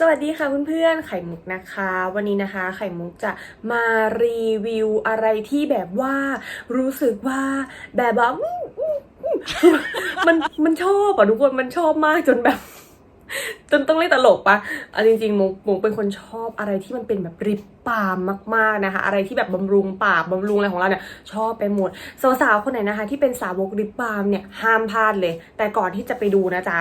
สวัสดีค่ะเพื่อนๆ ไข่มุกนะคะ วันนี้นะคะ ไข่มุกจะมารีวิวอะไรที่แบบว่า รู้สึกว่าแบบว่ามันมันชอบอะทุกคนมันชอบมากจนแบบจนต้องเล่นตลกปะเอาจริงๆมุกมุกเป็นคนชอบอะไรที่มันเป็นแบบริบปามมากๆนะคะ อะไรที่แบบบำรุงปากบำรุงอะไรของเราเนี่ยชอบไปหมด สาวๆคนไหนนะคะ ที่เป็นสาวกริบปามเนี่ยห้ามพลาดเลย แต่ก่อนที่จะไปดูนะจ๊ะ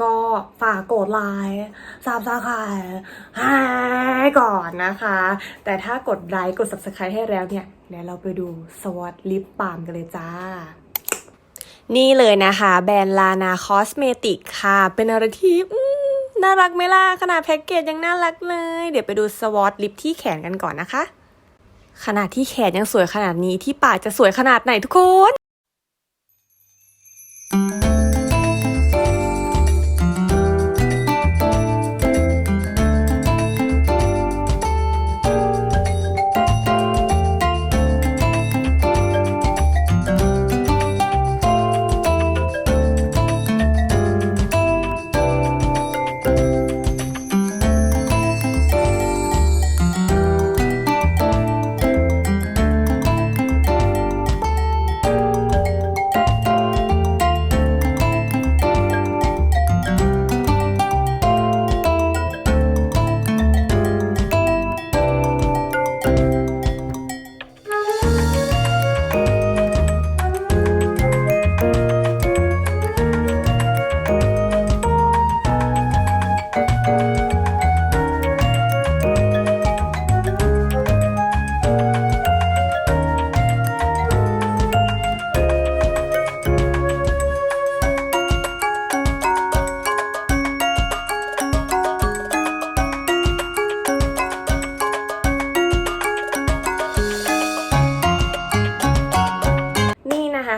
ก็ฝากกดไลค์ซับสไครต์ให้ก่อนนะคะ แต่ถ้ากดไลค์กด subscribe ให้แล้วเนี่ยเดี๋ยวเราไปดูสวอตลิปปามกันเลยจ้านี่เลยนะคะ แบรนด์ลานาคอสเมติกค่ะ เป็นอะไรที่น่ารักไหมล่ะ ขนาดแพ็กเกจยังน่ารักเลย เดี๋ยวไปดูสวอตลิปที่แขนกันก่อนนะคะ ขนาดที่แขนยังสวยขนาดนี้ที่ปากจะสวยขนาดไหนทุกคน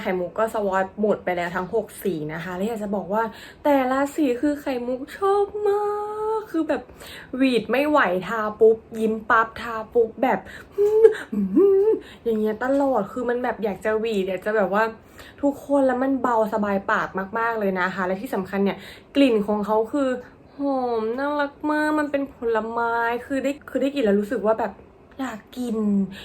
ไข่มุกก็สวอตหมดไปแล้วทั้ง 6 สีนะคะ แล้วอยากจะบอกว่าแต่ละสีคือไข่มุกชอบมาก คือแบบหวีดไม่ไหวทาปุ๊บ ยิ้มปั๊บทาปุ๊บแบบอย่างเงี้ยตลอดคือมันแบบอยากจะหวีดอยากจะแบบว่าทุกคนแล้วมันเบาสบายปากมาก ๆเลยนะคะ และที่สำคัญเนี่ยกลิ่นของเขาคือหอมน่ารักมากมันเป็นผลไม้คือได้คือได้กลิ่นแล้วรู้สึกว่าแบบ อยากกิน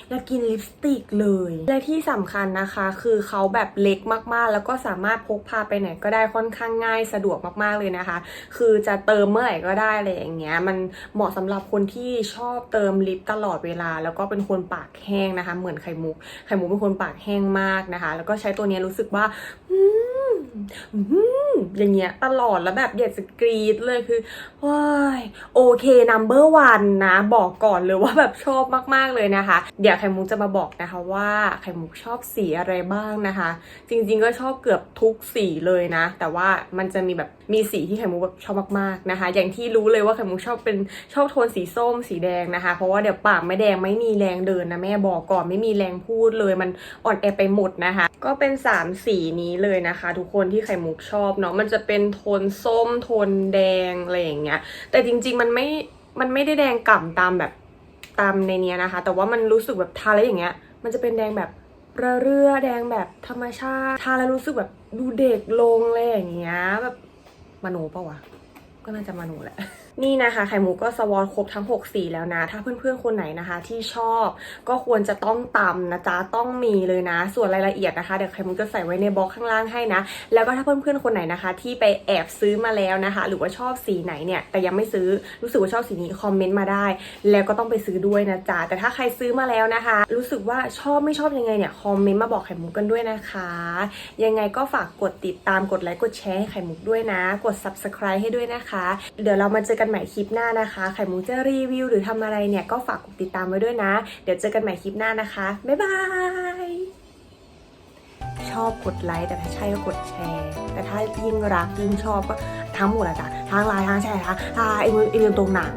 อยากกินลิปสติกเลย และที่สำคัญนะคะ คือเขาแบบเล็กมากๆ แล้วก็สามารถพกพาไปไหนก็ได้ค่อนข้างง่ายสะดวกมากๆเลยนะคะ คือจะเติมเมื่อไหร่ก็ได้อะไรอย่างเงี้ย มันเหมาะสำหรับคนที่ชอบเติมลิปตลอดเวลา แล้วก็เป็นคนปากแห้งนะคะ เหมือนไข่มุก ไข่มุกเป็นคนปากแห้งมากนะคะ แล้วก็ใช้ตัวนี้รู้สึกว่าอืม อย่างเงี้ยตลอดแล้วแบบอยากจะกรีดเลยคือว้ายโอเค number one นะบอกก่อนเลยว่าแบบชอบมากๆเลยนะคะ เดี๋ยวไข่มุกจะมาบอกนะคะว่าไข่มุกชอบสีอะไรบ้างนะคะ จริงๆก็ชอบเกือบทุกสีเลยนะ แต่ว่ามันจะมีแบบมีสีที่ไข่มุกแบบชอบมากๆนะคะ อย่างที่รู้เลยว่าไข่มุกชอบเป็นชอบโทนสีส้มสีแดงนะคะ เพราะว่าเดี๋ยวปากไม่แดงไม่มีแรงเดินนะแม่บอกก่อนไม่มีแรงพูดเลยมันอ่อนแอไปหมดนะคะ ก็เป็น 3 สีนี้เลยนะคะ ทุกคนที่ไข่มุกชอบเนาะมันจะเป็นโทนส้มโทนแดงอะไรอย่างเงี้ย แต่จริง ๆ มันไม่มันไม่ได้แดงกล่ำตามแบบตามในเนี้ยนะคะ แต่ว่ามันรู้สึกแบบทาแล้วอย่างเงี้ย มันจะเป็นแดงแบบระเรื่อแดงแบบธรรมชาติทาแล้วรู้สึกแบบดูเด็กลงเลยอย่างเงี้ยแบบมโนปะวะก็น่าจะมโนแหละ นี่นะคะไข่มุกก็สวอตครบทั้ง 6 สีแล้วนะ ถ้าเพื่อนๆคนไหนนะคะ ที่ชอบก็ควรจะต้องตำนะจ๊ะต้องมีเลยนะ ส่วนรายละเอียดนะคะเดี๋ยวไข่มุกจะใส่ไว้ในบล็อกข้างล่างให้นะ แล้วก็ถ้าเพื่อนๆคนไหนนะคะ ที่ไปแอบซื้อมาแล้วนะคะ หรือว่าชอบสีไหนเนี่ยแต่ยังไม่ซื้อรู้สึกว่าชอบสีนี้คอมเมนต์มาได้ แล้วก็ต้องไปซื้อด้วยนะจ๊ะแต่ถ้าใครซื้อมาแล้วนะคะ รู้สึกว่าชอบไม่ชอบยังไงเนี่ยคอมเมนต์มาบอกไข่มุกกันด้วยนะคะ ยังไงก็ฝากกดติดตามกดไลค์กดแชร์ให้ไข่มุกด้วยนะ กด subscribe ให้ด้วยนะคะ เดี๋ยวเรามาเจอกันใหม่คลิปหน้านะคะ ไข่มุกจะรีวิว หรือทำอะไรเนี่ยก็ฝากกดติดตามไว้ด้วยนะ เดี๋ยวเจอกันใหม่คลิปหน้านะคะ บ๊ายบาย ชอบกดไลค์แต่ถ้าใช่ก็กดแชร์ แต่ถ้ายิ่งรักยิ่งชอบก็ทั้งหมดอะจ้ะทั้งไลค์ทั้งแชร์ทั้งอ่าอีมืออีมือตรงหนัง